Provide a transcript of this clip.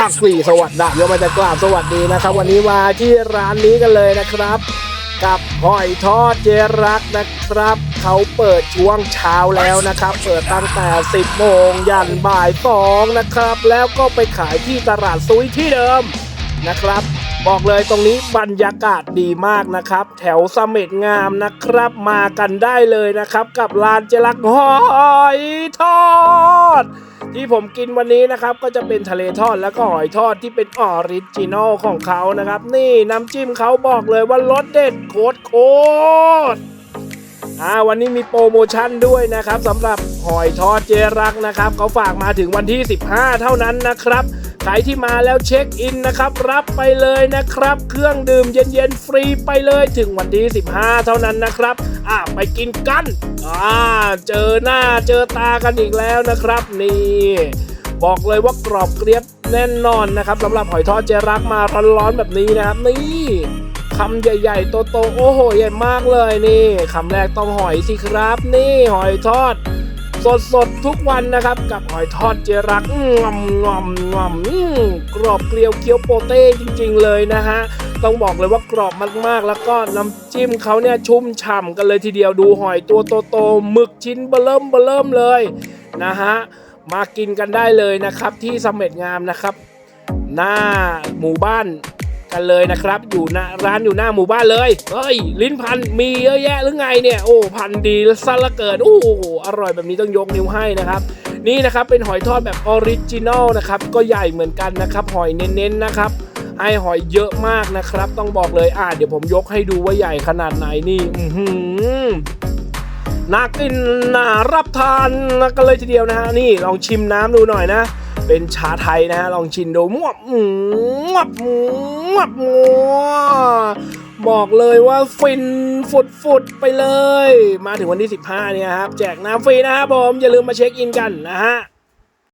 ภาคสี่สวัสดียกมาจากราบสวัสดีนะครับ วันนี้มาที่ร้านนี้กันเลยนะครับ กับหอยทอดเจรักนะครับ เขาเปิดช่วงเช้าแล้วนะครับ เปิดตั้งแต่ 10โมงยันบ่ายสองนะครับ แล้วก็ไปขายที่ตลาดซุยที่เดิมนะครับบอกเลยตรงนี้บรรยากาศดีมากนะครับ แถวเสม็ดงามนะครับ มากันได้เลยนะครับ กับร้านเจรักหอยทอด ที่ผมกินวันนี้นะครับก็จะเป็นทะเลทอดแล้วก็หอยทอดที่เป็นออริจินอลของเขานะครับ นี่น้ำจิ้มเขาบอกเลยว่ารสเด็ดโคตรโคตรอ่าวันนี้มีโปรโมชั่นด้วยนะครับสำหรับหอยทอดเจรักนะครับเขาฝากมาถึงวันที่ 15 เท่านั้นนะครับ ใครที่มาแล้วเช็คอินนะครับ รับไปเลยนะครับ เครื่องดื่มเย็นๆฟรีไปเลยถึงวันที่ 15 เท่านั้นนะครับ อะไปกินกันอ่าเจอหน้าเจอตากันอีกแล้วนะครับ นี่ บอกเลยว่ากรอบเกรียบแน่นอนนะครับสำหรับหอยทอดเจรักมาร้อนๆแบบนี้นะครับ นี่คำใหญ่ๆโตๆโอ้โหใหญ่มากเลยนี่คำแรกต้องหอยสิครับ นี่หอยทอด สดๆทุกวันนะครับ กับหอยทอดเจรักงอมงอมงอมกรอบเกลียวเคี้ยวโปเต้จริง ๆ เลยนะฮะต้องบอกเลยว่ากรอบมากๆ แล้วก็น้ำจิ้มเขาเนี่ยชุ่มฉ่ำกันเลยทีเดียวดูหอยตัวโตๆหมึกชิ้นเบลิ่มเบลิ่มเลยนะฮะมากินกันได้เลยนะครับที่เสม็ดงามนะครับ หน้าหมู่บ้าน กันเลยนะครับ อยู่หน้าร้านอยู่หน้าหมู่บ้านเลยเฮ้ยลิ้นพันมีเยอะแยะหรือไงเนี่ยโอ้พันดีซะละเกินโอ้โหอร่อยแบบนี้ต้องยกนิ้วให้นะครับนี่นะครับเป็นหอยทอดแบบออริจินอลนะครับก็ใหญ่เหมือนกันนะครับหอยเน้นๆนะครับให้หอยเยอะมากนะครับ ต้องบอกเลยอ่าเดี๋ยวผมยกให้ดูว่าใหญ่ขนาดไหนนี่อือหือน่ากินน่ารับทานกันเลยทีเดียวนะฮะนี่ลองชิมน้ำดูหน่อยนะ เป็นชาไทยนะฮะลองชิมดูมวบมวบมวบมวบบอกเลยว่าฟินฟุดฟุดไปเลย มาถึงวันที่ 15 เนี่ยครับ แจกน้ำฟรีนะครับผม อย่าลืมมาเช็คอินกันนะฮะ